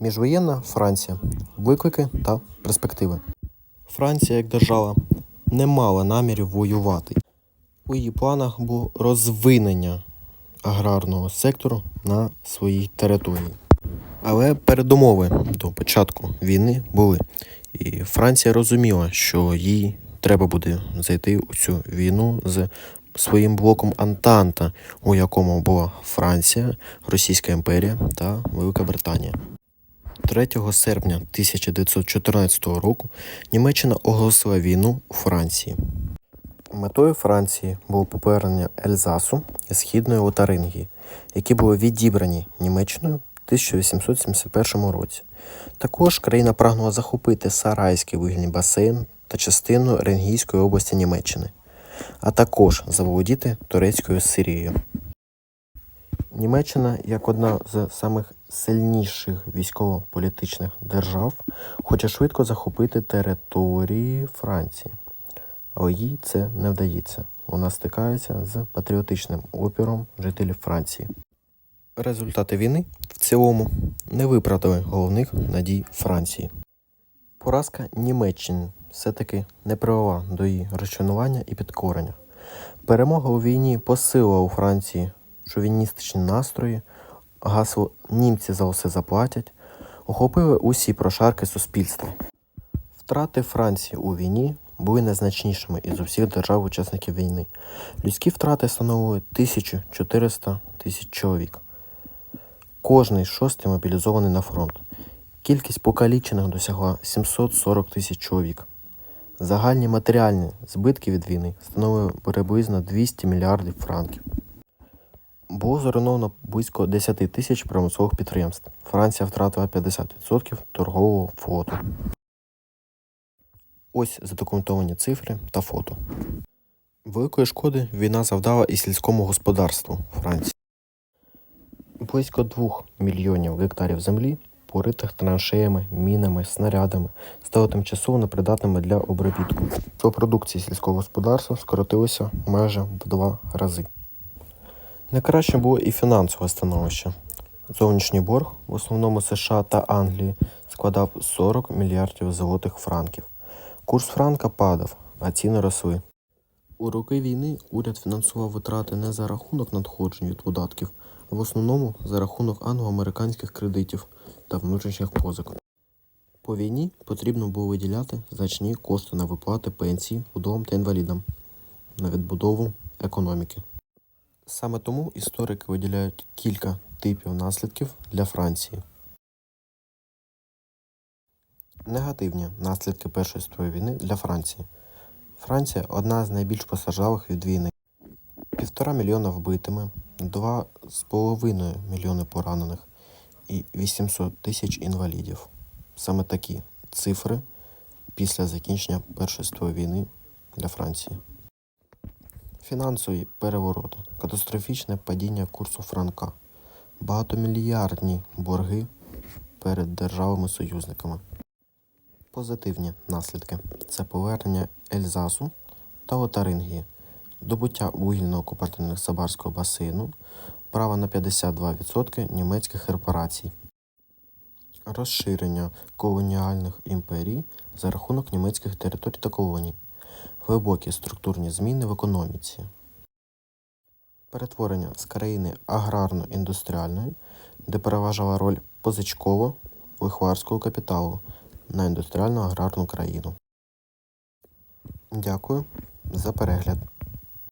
Міжвоєнна Франція. Виклики та перспективи. Франція як держава не мала намірів воювати. У її планах було розвинення аграрного сектору на своїй території. Але передумови до початку війни були. І Франція розуміла, що їй треба буде зайти у цю війну з своїм блоком Антанта, у якому була Франція, Російська імперія та Велика Британія. 3 серпня 1914 року Німеччина оголосила війну Франції. Метою Франції було повернення Ельзасу і Східної Лотарингії, які були відібрані Німеччиною в 1871 році. Також країна прагнула захопити Сарайський вугільний басейн та частину Ренгійської області Німеччини, а також заволодіти турецькою Сирією. Німеччина, як одна з самих сильніших військово-політичних держав, хоче швидко захопити території Франції, але їй це не вдається. Вона стикається з патріотичним опіром жителів Франції. Результати війни в цілому не виправдали головних надій Франції. Поразка Німеччини все-таки не привела до її розчарування і підкорення. Перемога у війні посилила у Франції шовіністичні настрої, гасло німці за усе заплатять, охопили усі прошарки суспільства. Втрати Франції у війні були незначнішими із усіх держав-учасників війни. Людські втрати становили 1400 тисяч чоловік. Кожний шостий мобілізований на фронт. Кількість покалічених досягла 740 тисяч чоловік. Загальні матеріальні збитки від війни становили приблизно 200 мільярдів франків. Було зруйновано близько 10 тисяч промислових підприємств. Франція втратила 50% торгового флоту. Ось задокументовані цифри та фото. Великої шкоди війна завдала і сільському господарству Франції. Близько 2 мільйонів гектарів землі, поритих траншеями, мінами, снарядами, стали тимчасово непридатними для обробітку. Продукції сільського господарства скоротилося майже в два рази. Не краще було і фінансове становище. Зовнішній борг, в основному США та Англії, складав 40 мільярдів золотих франків. Курс франка падав, а ціни росли. У роки війни уряд фінансував витрати не за рахунок надходжень від податків, а в основному за рахунок англо-американських кредитів та внутрішніх позик. По війні потрібно було виділяти значні кошти на виплати пенсій удовам та інвалідам, на відбудову економіки. Саме тому історики виділяють кілька типів наслідків для Франції. Негативні наслідки Першої світової війни для Франції. Франція одна з найбільш постраждалих від війни. Півтора мільйона вбитими, 2,5 мільйони поранених і 800 тисяч інвалідів. Саме такі цифри після закінчення Першої світової війни для Франції. Фінансові перевороти, катастрофічне падіння курсу франка, багатомільярдні борги перед державами-союзниками. Позитивні наслідки це повернення Ельзасу та Лотарингії, добуття вугільно-окупательних Сабарського басейну, право на 52% німецьких репарацій, розширення колоніальних імперій за рахунок німецьких територій та колоній, глибокі структурні зміни в економіці, перетворення з країни аграрно-індустріальної, де переважала роль позичково лихварського капіталу на індустріально-аграрну країну. Дякую за перегляд.